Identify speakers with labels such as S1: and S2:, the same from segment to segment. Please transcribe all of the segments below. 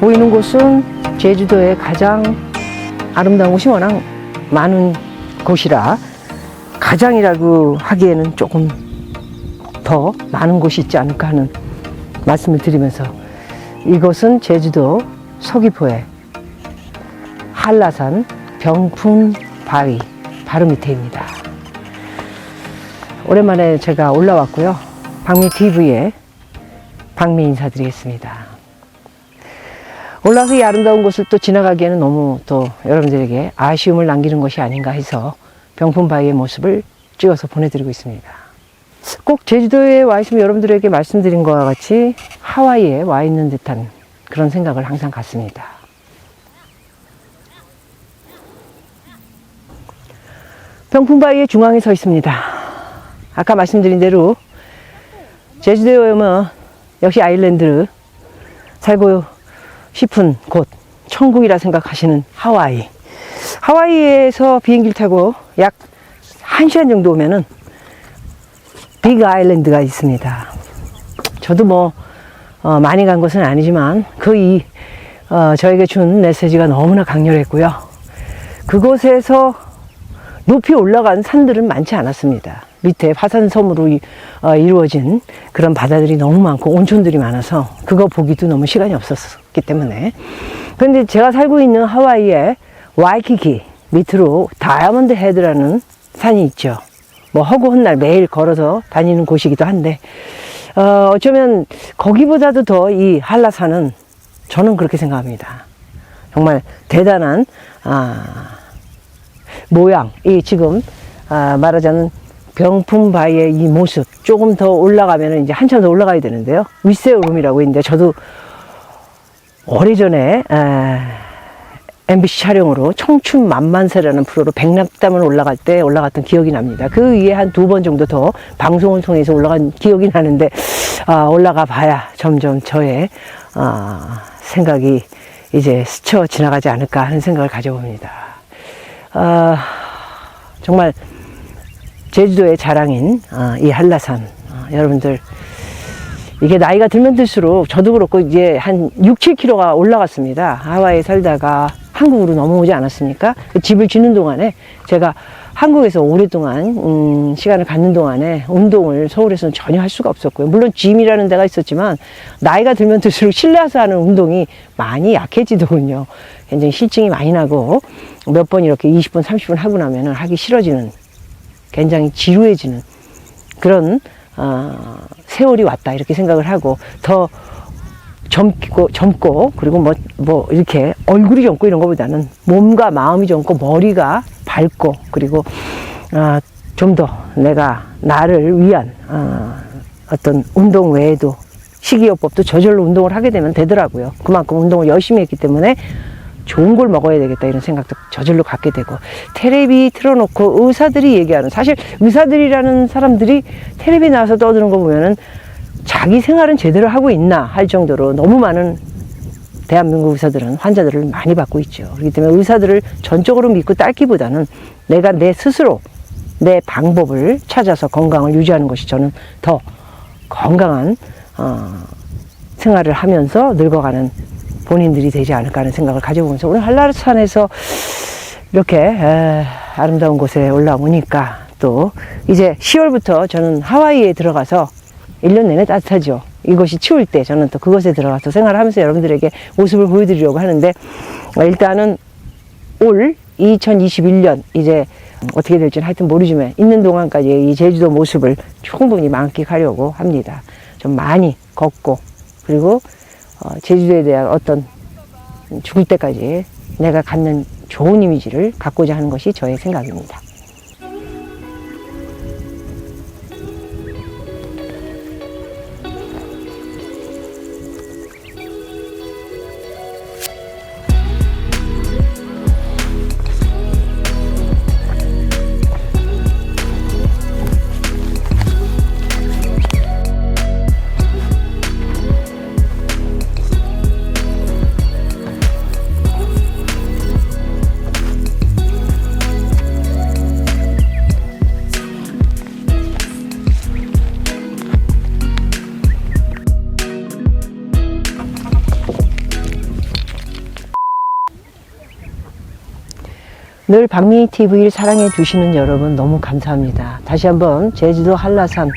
S1: 보이는 곳은 제주도의 가장 아름다운 곳이 워낙 많은 곳이라 가장이라고 하기에는 조금 더 많은 곳이 있지 않을까 하는 말씀을 드리면서 이곳은 제주도 서귀포의 한라산 병풍 바위 바로 밑에입니다. 오랜만에 제가 올라왔고요. 박미 TV에 박미 인사드리겠습니다. 올라서 이 아름다운 곳을 또 지나가기에는 너무 또 여러분들에게 아쉬움을 남기는 것이 아닌가 해서 병풍 바위의 모습을 찍어서 보내드리고 있습니다. 꼭 제주도에 와 있으면 여러분들에게 말씀드린 것과 같이 하와이에 와 있는 듯한 그런 생각을 항상 갖습니다. 병풍바위의 중앙에 서 있습니다. 아까 말씀드린 대로 제주도에 오면 역시 아일랜드 살고 싶은 곳 천국이라 생각하시는 하와이 하와이에서 비행기를 타고 약 1시간 정도 오면은 빅 아일랜드가 있습니다. 저도 뭐 어, 많이 간 곳은 아니지만 그 이 어, 저에게 준 메시지가 너무나 강렬했고요. 그곳에서 높이 올라간 산들은 많지 않았습니다. 밑에 화산섬으로 이, 어, 이루어진 그런 바다들이 너무 많고 온천들이 많아서 그거 보기도 너무 시간이 없었기 때문에 그런데 제가 살고 있는 하와이의 와이키키 밑으로 다이아몬드 헤드라는 산이 있죠. 뭐 허구한 날 매일 걸어서 다니는 곳이기도 한데 어, 어쩌면 거기보다도 더 이 한라산은 저는 그렇게 생각합니다. 정말 대단한 아, 모양, 이 지금 아, 말하자면 병풍 바위의 이 모습 조금 더 올라가면 이제 한참 더 올라가야 되는데요. 윗세오름이라고 있는데 저도 오래전에 아, MBC 촬영으로 청춘 만만세라는 프로로 백락담을 올라갈 때 올라갔던 기억이 납니다. 그 위에 한 두 번 정도 더 방송을 통해서 올라간 기억이 나는데 아, 올라가 봐야 점점 저의 아, 생각이 이제 스쳐 지나가지 않을까 하는 생각을 가져봅니다. 아, 정말 제주도의 자랑인 아, 이 한라산 아, 여러분들 이게 나이가 들면 들수록 저도 그렇고 이제 한 6, 7kg가 올라갔습니다. 하와이에 살다가 한국으로 넘어오지 않았습니까? 그 집을 짓는 동안에 제가 한국에서 오랫동안 음, 시간을 갖는 동안에 운동을 서울에서는 전혀 할 수가 없었고요. 물론 짐이라는 데가 있었지만 나이가 들면 들수록 실내에서 하는 운동이 많이 약해지더군요. 굉장히 실증이 많이 나고 몇 번 이렇게 20분, 30분 하고 나면은 하기 싫어지는 굉장히 지루해지는 그런 어, 세월이 왔다 이렇게 생각을 하고 더 젊고 젊고 그리고 뭐뭐 이렇게 얼굴이 젊고 이런 것보다는 몸과 마음이 젊고 머리가 밝고 그리고 아, 좀더 내가 나를 위한 아, 어떤 운동 외에도 식이요법도 저절로 운동을 하게 되면 되더라고요. 그만큼 운동을 열심히 했기 때문에 좋은 걸 먹어야 되겠다 이런 생각도 저절로 갖게 되고 테레비 틀어놓고 의사들이 얘기하는 사실 의사들이라는 사람들이 테레비 나와서 떠드는 거 보면은 자기 생활은 제대로 하고 있나 할 정도로 너무 많은 대한민국 의사들은 환자들을 많이 받고 있죠. 그렇기 때문에 의사들을 전적으로 믿고 딸기보다는 내가 내 스스로 내 방법을 찾아서 건강을 유지하는 것이 저는 더 건강한 어, 생활을 하면서 늙어가는 본인들이 되지 않을까 하는 생각을 가져보면서 오늘 한라산에서 이렇게 에, 아름다운 곳에 올라오니까 또 이제 10월부터 저는 하와이에 들어가서 1년 내내 따뜻하죠. 이곳이 추울 때 저는 또 그곳에 들어가서 생활을 하면서 여러분들에게 모습을 보여드리려고 하는데 어, 일단은 올 2021년 이제 어떻게 될지는 하여튼 모르지만 있는 동안까지 이 제주도 모습을 충분히 만끽하려고 합니다. 좀 많이 걷고 그리고 어, 제주도에 대한 어떤 죽을 때까지 내가 갖는 좋은 이미지를 갖고자 하는 것이 저의 생각입니다. 늘 박미 TV를 사랑해 주시는 여러분 너무 감사합니다. 다시 한번 제주도 한라산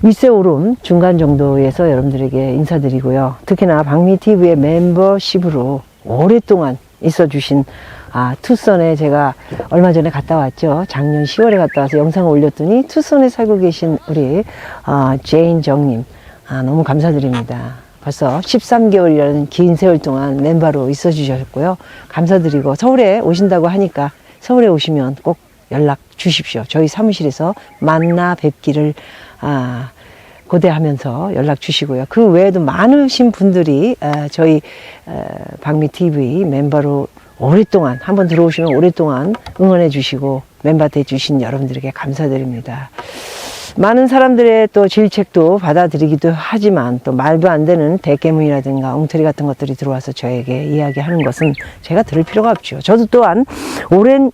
S1: 윗세 오름 중간 정도에서 여러분들에게 인사드리고요. 특히나 박미 TV의 멤버십으로 오랫동안 있어 주신 아, 투선에 제가 얼마 전에 갔다 왔죠. 작년 10월에 갔다 와서 영상을 올렸더니 투선에 살고 계신 우리 아, 제인 정님 아, 너무 감사드립니다. 벌써 13개월이라는 긴 세월 동안 멤버로 있어 주셨고요. 감사드리고 서울에 오신다고 하니까 서울에 오시면 꼭 연락 주십시오. 저희 사무실에서 만나 뵙기를 아, 고대하면서 연락 주시고요. 그 외에도 많으신 분들이 아, 저희 어, 박미 TV 멤버로 오랫동안 한번 들어오시면 오랫동안 응원해 주시고 멤버 돼 주신 여러분들에게 감사드립니다. 많은 사람들의 또 질책도 받아들이기도 하지만 또 말도 안 되는 대깨문이라든가 엉터리 같은 것들이 들어와서 저에게 이야기하는 것은 제가 들을 필요가 없죠. 저도 또한 오랜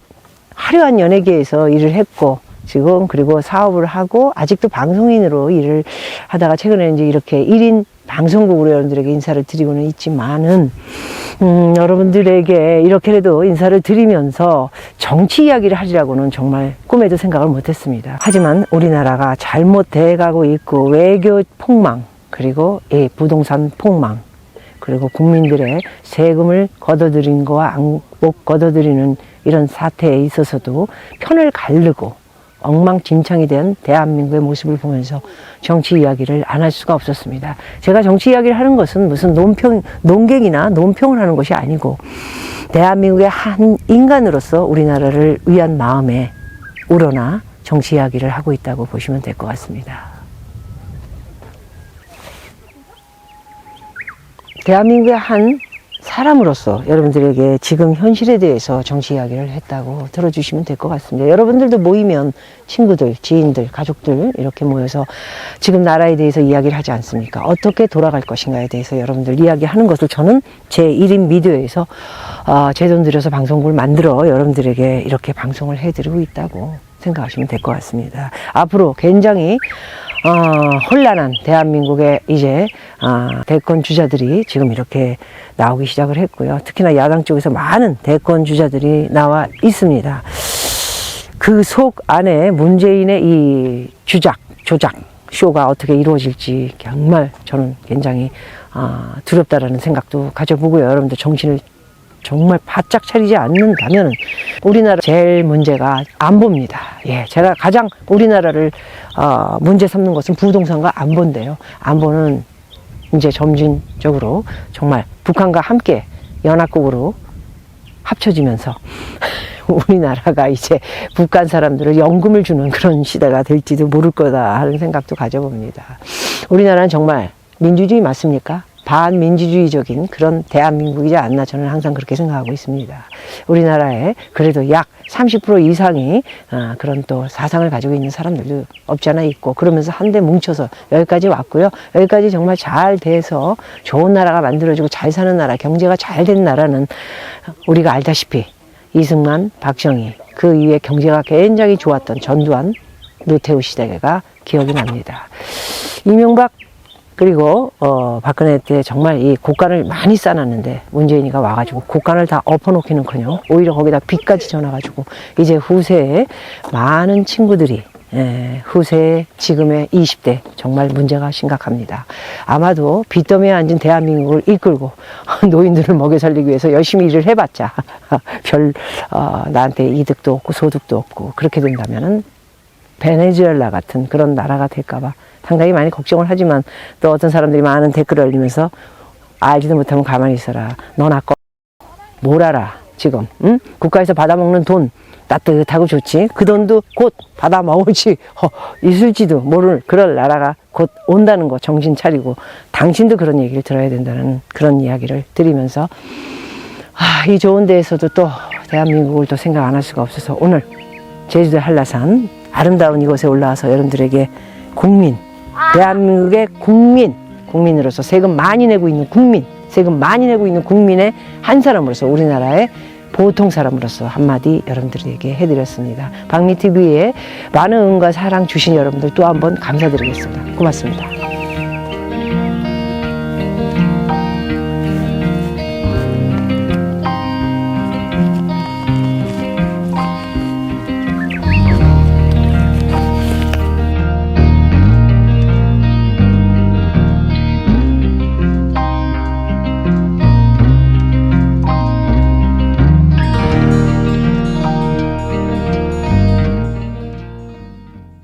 S1: 화려한 연예계에서 일을 했고 지금 그리고 사업을 하고 아직도 방송인으로 일을 하다가 최근에 이제 이렇게 1인 방송국으로 여러분들에게 인사를 드리고는 있지만은 음, 여러분들에게 이렇게라도 인사를 드리면서 정치 이야기를 하리라고는 정말 꿈에도 생각을 못했습니다. 하지만 우리나라가 잘못돼 가고 있고 외교 폭망 그리고 예, 부동산 폭망 그리고 국민들의 세금을 걷어들인 거와 안- 못 걷어들이는 이런 사태에 있어서도 편을 가르고 엉망진창이 된 대한민국의 모습을 보면서 정치 이야기를 안 할 수가 없었습니다. 제가 정치 이야기를 하는 것은 무슨 논평, 논객이나 논평을 하는 것이 아니고 대한민국의 한 인간으로서 우리나라를 위한 마음에 우러나 정치 이야기를 하고 있다고 보시면 될 것 같습니다. 대한민국의 한 사람으로서 여러분들에게 지금 현실에 대해서 정치 이야기를 했다고 들어주시면 될 것 같습니다. 여러분들도 모이면 친구들, 지인들, 가족들 이렇게 모여서 지금 나라에 대해서 이야기를 하지 않습니까? 어떻게 돌아갈 것인가에 대해서 여러분들 이야기하는 것을 저는 제 1인 미디어에서 어, 제돈 들여서 방송국을 만들어 여러분들에게 이렇게 방송을 해드리고 있다고 생각하시면 될 것 같습니다. 앞으로 굉장히 어, 혼란한 대한민국의 이제 어, 대권 주자들이 지금 이렇게 나오기 시작을 했고요. 특히나 야당 쪽에서 많은 대권 주자들이 나와 있습니다. 그 속 안에 문재인의 이 주작, 조작, 쇼가 어떻게 이루어질지 정말 저는 굉장히 아, 두렵다라는 생각도 가져보고요. 여러분들 정신을 정말 바짝 차리지 않는다면 우리나라 제일 문제가 안보입니다. 예, 제가 가장 우리나라를 어, 문제 삼는 것은 부동산과 안보인데요. 안보는 이제 점진적으로 정말 북한과 함께 연합국으로 합쳐지면서 우리나라가 이제 북한 사람들을 연금을 주는 그런 시대가 될지도 모를 거다 하는 생각도 가져봅니다. 우리나라는 정말 민주주의 맞습니까? 반민주주의적인 그런 대한민국이지 않나 저는 항상 그렇게 생각하고 있습니다. 우리나라에 그래도 약 30% 이상이 아, 그런 또 사상을 가지고 있는 사람들도 없지 않아 있고 그러면서 한데 뭉쳐서 여기까지 왔고요. 여기까지 정말 잘 돼서 좋은 나라가 만들어지고 잘 사는 나라, 경제가 잘 된 나라는 우리가 알다시피 이승만, 박정희 그 이후에 경제가 굉장히 좋았던 전두환, 노태우 시대가 기억이 납니다. 이명박 그리고 어 박근혜 때 정말 이 곡간을 많이 쌓았는데 문재인이가 와가지고 곡간을 다 엎어놓기는커녕 오히려 거기다 빚까지 져놔가지고 이제 후세에 많은 친구들이 예, 후세 지금의 20대 정말 문제가 심각합니다. 아마도 빚더미에 앉은 대한민국을 이끌고 노인들을 먹여 살리기 위해서 열심히 일을 해봤자 별 어, 나한테 이득도 없고 소득도 없고 그렇게 된다면은 베네수엘라 같은 그런 나라가 될까봐 상당히 많이 걱정을 하지만 또 어떤 사람들이 많은 댓글을 올리면서 알지도 못하면 가만히 있어라. 넌 아까 뭘 알아 지금 응? 국가에서 받아먹는 돈 따뜻하고 좋지 그 돈도 곧 받아 먹을지 어, 있을지도 모를 그럴 나라가 곧 온다는 거 정신 차리고 당신도 그런 얘기를 들어야 된다는 그런 이야기를 드리면서 아, 이 좋은 데에서도 또 대한민국을 또 생각 안 할 수가 없어서 오늘 제주도 한라산 아름다운 이곳에 올라와서 여러분들에게 국민, 대한민국의 국민, 국민으로서 세금 많이 내고 있는 국민, 세금 많이 내고 있는 국민의 한 사람으로서 우리나라의 보통 사람으로서 한마디 여러분들에게 해드렸습니다. 박미TV에 많은 응과 사랑 주신 여러분들 또 한번 감사드리겠습니다. 고맙습니다.